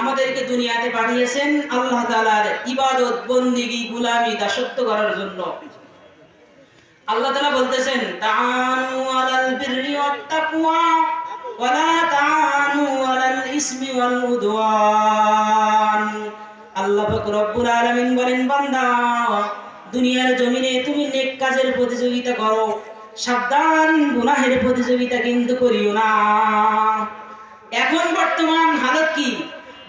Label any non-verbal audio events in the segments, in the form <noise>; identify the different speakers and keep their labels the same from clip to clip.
Speaker 1: আমাদেরকে দুনিয়াতে পাঠিয়েছেন আল্লাহ তাআলার ইবাদত, বন্দিগি, গুলামি, দাসত্ব করার জন্য। আল্লাহ তালা বলতেছেন আলামিন বলেন, বান্দা, দুনিয়ার জমিনে তুমি নেক কাজের প্রতিযোগিতা করো, সাবধান গুনাহের প্রতিযোগিতা কিন্তু করিও না। এখন বর্তমান হালত কি?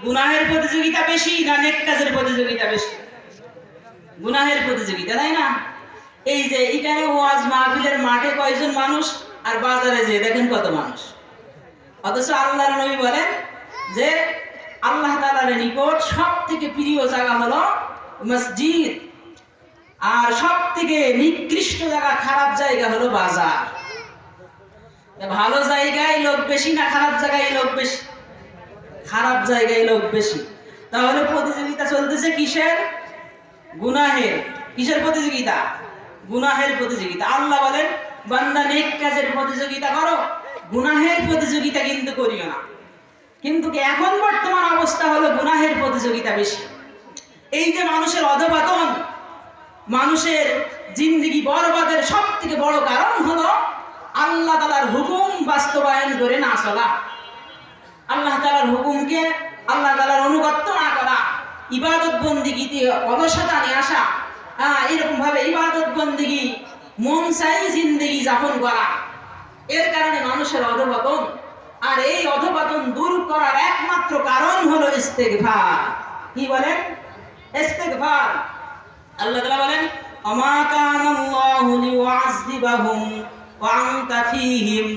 Speaker 1: গুনাহের প্রতিযোগিতা বেশি না নেক কাজের প্রতিযোগিতা বেশি? গুনাহের প্রতিযোগিতা, তাই না? এই যে এখানে ওয়াজ মাহফিলের মাঠে কয়জন মানুষ আর বাজারে যে, দেখেন কত মানুষ। অথচ আল্লাহর নবী বলেন যে, আল্লাহ তাআলার নিকট সব থেকে প্রিয় জায়গা হলো মসজিদ। আর সব থেকে নিকৃষ্ট জায়গা, খারাপ জায়গা হলো বাজার। ভালো জায়গায় লোক বেশি না খারাপ জায়গায় লোক বেশি? খারাপ জায়গায় লোক বেশি। তাহলে প্রতিযোগিতা চলতেছে কিসের? গুনাহের। কিসের প্রতিযোগিতা? গুনাহের প্রতিযোগিতা। আল্লাহ বলেন, বান্দা নেক কাজের প্রতিযোগিতা করো, গুনাহের প্রতিযোগিতা কিন্তু করিও না। কিন্তু এখন বর্তমান অবস্থা হলো গুনাহের প্রতিযোগিতা বেশি? এই যে মানুষের অধপাতন, মানুষের জিন্দিগি বরবাদের সব থেকে বড় কারণ হলো আল্লাহ তালার হুকুম বাস্তবায়ন করে না চলা। আল্লাহ তালার হুকুমকে আল্লাহ তালার অনুগত্য না করা, ইবাদত বন্দিগিতে অলসতা নিয়ে আসা হ্যাঁ এরকম ভাবে ইবাদত বন্দিগি, মন চাই জিন্দিগি যাপন করা, এর কারণে মানুষের অধপতন, আর এই অধপতন দূর করার একমাত্র কারণ হলো ইস্তেগফার। কি বলেন? ইস্তেগফার। আল্লাহ তাআলা বলেন ফীহিম।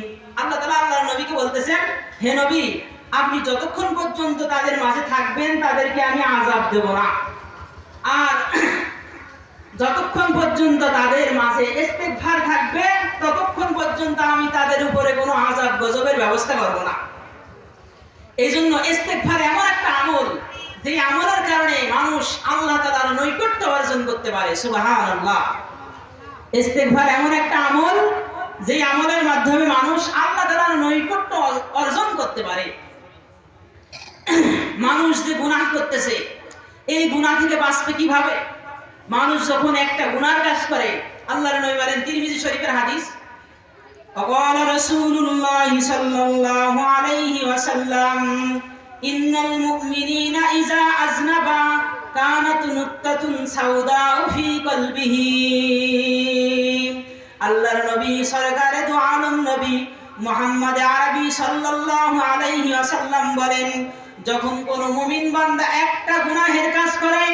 Speaker 1: আল্লাহ তাআলা আল্লাহর নবীকে বলতেছেন, হে নবী আপনি যতক্ষণ পর্যন্ত তাদের মাঝে থাকবেন, তাদেরকে আমি আজাব দেব না। আর <clears throat> যতক্ষণ পর্যন্ত তাদের মাঝে ইস্তেগফার থাকবে, ততক্ষণ পর্যন্ত আমি তাদের উপরে কোনো আজাব গজবের ব্যবস্থা করব না। এই জন্য ইস্তেগফার এমন একটা আমল যে আমলের কারণে মানুষ আল্লাহ তাআলার নৈকট্য অর্জন করতে পারে। সুবহানাল্লাহ। ইস্তেগফার এমন একটা আমল যে আমলের মাধ্যমে মানুষ আল্লাহ তাআলার নৈকট্য অর্জন করতে পারে। মানুষ যে গুনাহ করতেছে এই গুনাহ থেকে বাঁচবে কিভাবে মানুষ যখন একটা গুনার কাজ করে আল্লাহর নবী বলেন তিরমিজি শরীফের হাদিস وقال رسول الله صلى الله عليه وسلم إن المؤمنين إذا أذنبا كانت نقطة سوداء في قلبه আল্লাহর নবী সরকারে দু আলম নবী মোহাম্মদ আরবি সাল্লাল্লাহু আলাইহি ওয়াসাল্লাম বলেন, যখন কোন মুমিন বান্দা একটা গুনাহের কাজ করে,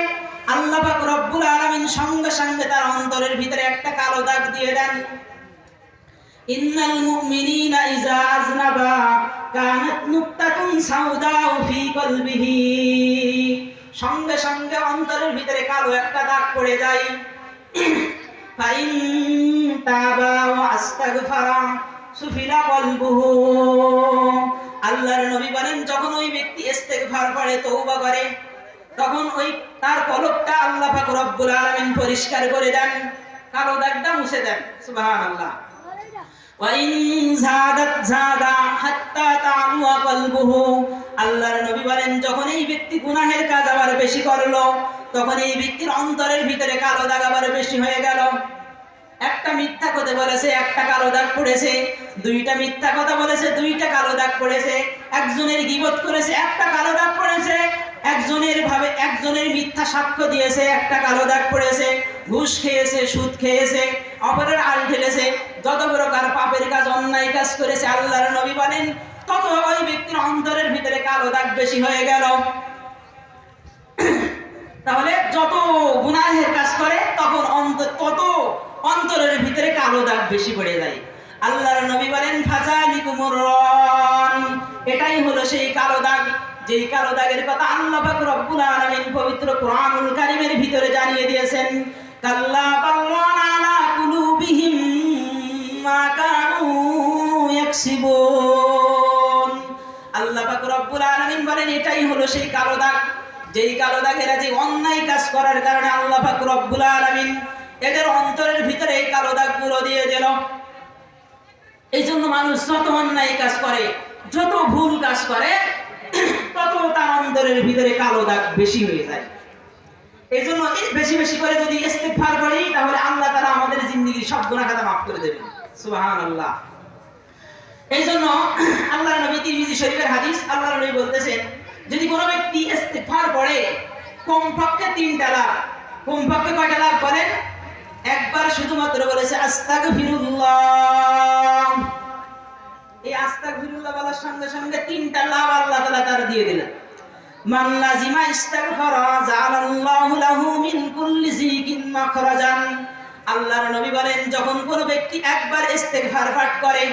Speaker 1: আল্লাহ পাক রব্বুল আলামিন সঙ্গে সঙ্গে তার অন্তরের ভিতরে একটা কালো দাগ দিয়ে দেন। ইন্নাল মুমিনিনা ইযা আযনাবা কানাত নুক্তাতুন সাউদাউ ফি কলবিহি। সঙ্গে সঙ্গে অন্তরের ভিতরে কালো একটা দাগ পড়ে যায়। <clears throat> ফাইন তাবা ওয়া আস্তাগফারা। সুফিলা কলবুহু। আল্লাহর নবী বলেন, যখন ওই ব্যক্তি ইস্তেগফার করে, তওবা করে, তখন ওই তার কলবটা আল্লাহ পাক রব্বুল আলামিন পরিষ্কার করে দেন, কালো দাগটা মুছে দেন। সুবহানাল্লাহ। ওয়াইন জাদাত জাদা হাত্তা তা'লুয়া কলবুহু। আল্লাহর নবী বলেন, যখন এই ব্যক্তি গুনাহের কাজ আবার বেশি করল, তখন এই ব্যক্তির অন্তরের ভিতরে কালো দাগ আবার বেশি হয়ে গেল। একটা মিথ্যা কথা বলেছে, একটা কালো দাগ পড়েছে, দুইটা মিথ্যা কথা বলেছে, দুইটা কালো দাগ পড়েছে, একজনের গিবত করেছে, একটা কালো দাগ পড়েছে, একজনের ভাবে, একজনের মিথ্যা সাক্ষ্য দিয়েছে, একটা কালো দাগ পড়েছে, ঘুষ খেয়েছে, সুদ খেয়েছে, অপরের আল ঢেলেছে যত প্রকার পাপের কাজ, অন্যায় কাজ করেছে, আল্লাহর নবী বলেন, তত ওই ব্যক্তির অন্তরের ভিতরে কালো দাগ বেশি হয়ে গেল। তাহলে যত গুনাহের কাজ করে, তখন অন্তর তত অন্তরের ভিতরে কালো দাগ বেশি পড়ে যায়। আল্লাহর নবী বলেন, ফাজালিকুমুর রন। এটাই হলো সেই কালো দাগ। যেই কালো দাগের কথা আল্লাহ পাক রব্বুল আলামিন পবিত্র কোরআনুল কারীমের ভিতরে জানিয়ে দিয়েছেন, কাল্লা বাল্লানা আলা কুলুবিহিম মা কানু ইয়াকসিবুন। আল্লাহ পাক রব্বুল আলামিন বলেন, এটাই হলো সেই কালো দাগ। যেই কালো দাগেরা যে অন্যায় কাজ করার কারণে আল্লাহ পাক রব্বুল আলামিন এদের অন্তরের ভিতরে এই কালো দাগগুলো দিয়ে দিল। এই জন্য মানুষ যত অন্যায় কাজ করে, যত ভুল কাজ করে, তত তার অন্তরের ভিতরে কালো দাগ বেশি হয়ে যায়। এই জন্য বেশি বেশি করে যদি ইস্তেগফার করি, তাহলে আল্লাহ তাআলা আমাদের জিন্দেগির সব গুনাহ খাতা মাফ করে দেবেন। সুবহানাল্লাহ। এই জন্য আল্লাহ নবী তিরমিজি শরীফের হাদিস, আল্লাহ নবী বলতেছেন, যদি কোনো ব্যক্তি ইস্তেগফার করে, কমপক্ষে তিনটা লাভ। কমপক্ষে কয়টা লাভ করেন একবার শুধুমাত্র বলেছে, আস্তাগফিরুল্লাহ। এই আস্তাগফিরুল্লাহ বলার সঙ্গে সঙ্গে তিনটা লাভ আল্লাহ তাআলা তার দিয়ে দিলেন। যখন কোনো ব্যক্তি একবার ইস্তেগফার পাঠ করে,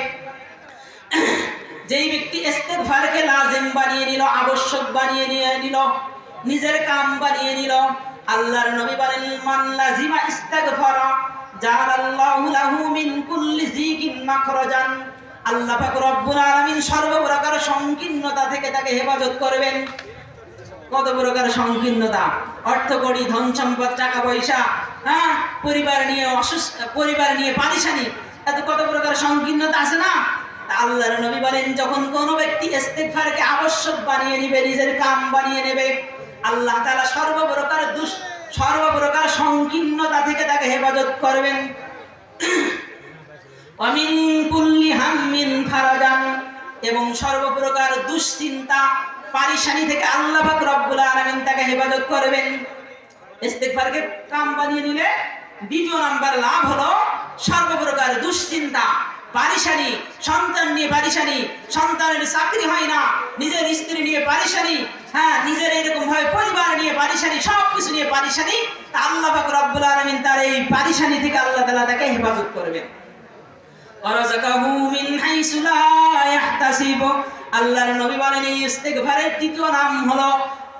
Speaker 1: যেই ব্যক্তি ইস্তেগফারকে লাজিম বানিয়ে নিল, আবশ্যক বানিয়ে নিয়ে নিল, নিজের কাম বানিয়ে নিল আল্লাহর নবী বলেন, মান লাজিমা ইস্তেগফারা জাআলাল্লাহু লাহু মিন কুল্লি যিকিন মাখরাজান। আল্লাহ পাক রব্বুল আলামিন সর্বপ্রকার সংকীর্ণতা থেকে তাকে হেফাজত করবেন। কত প্রকার সংকীর্ণতা? অর্থ কড়ি, ধন সম্পদ, টাকা পয়সা হ্যাঁ? পরিবার নিয়ে অসুস্থ, পরিবার নিয়ে পারিশানি এত কত প্রকার সংকীর্ণতা আছে না? আল্লাহর নবী বলেন, যখন কোনো ব্যক্তি ইস্তেগফারকে আবশ্যক বানিয়ে নেবে, নিজের কাম বানিয়ে নেবে আল্লাহ তাআলা সর্বপ্রকার দুষ, সর্বপ্রকার সংকীর্ণতা থেকে তাকে হেফাজত করবেন। অমিন কুল্লি হাম্মিন ফারাজান, এবং সর্বপ্রকার দুশ্চিন্তা পারিশানি থেকে আল্লাহ রব্বুল আলামিন তাকে হেফাজত করবেন। ইস্তেগফারকে কাম বানিয়ে নিলে দ্বিতীয় নাম্বার লাভ হলো সর্বপ্রকার দুশ্চিন্তা। পারিশানি, সন্তান নিয়ে পারিশানি, সন্তানের চাকরি হয় না, নিজের স্ত্রী নিয়ে পারিশানি হ্যাঁ নিজের এরকম ভাবে পরিবার নিয়ে পারিশানি সব কিছু নিয়ে পারিশানি, তা আল্লাহ পাক রব্বুল আলামিন তার এই পারিশানি থেকে আল্লাহ তাআলা তাকে হেফাজত করবেন। আল্লাহর নবী বলেন, এই তৃতীয় নাম হলো,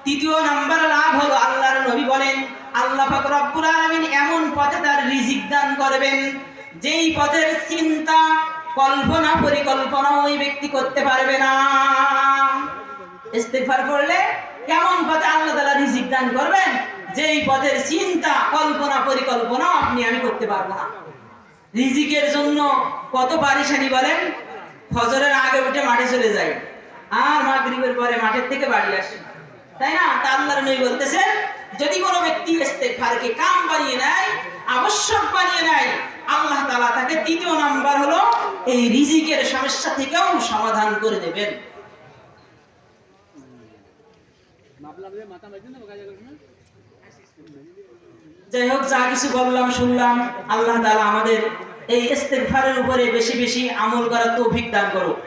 Speaker 1: তৃতীয় নাম্বার লাভ হলো আল্লাহর নবী বলেন, আল্লাহ পাক রব্বুল আলামিন এমন পথে তার রিজিক দান করবেন যেই পথের চিন্তা কল্পনা পরিকল্পনা ওই ব্যক্তি করতে পারবে না। ইস্তেগফার করলে কেমন পথে আল্লাহ তাআলা রিজিক দান করবেন? যেই পথের চিন্তা, কল্পনা, পরিকল্পনা আপনি আমি করতে পারব না। রিজিকের জন্য কত পারিশানি বলেন? ফজরের আগে উঠে মাঠে চলে যায় আর মাগরিবের পরে মাঠের থেকে বাড়ি আসে। তাই না? তা আল্লাহর নবী বলতেছেন, যদি কোনো ব্যক্তি ইস্তেগফারকে কাম বানিয়ে নেয়, আবশ্যক বানিয়ে নেয় আল্লাহ তালা তাকে তৃতীয় নাম্বার হলো এই রিজিকের সমস্যা থেকেও সমাধান করে দেবেন। যাই হোক, যা কিছু বললাম, শুনলাম, আল্লাহ তালা আমাদের এই ইস্তেকফারের উপরে বেশি বেশি আমল করার তৌফিক দান করুক।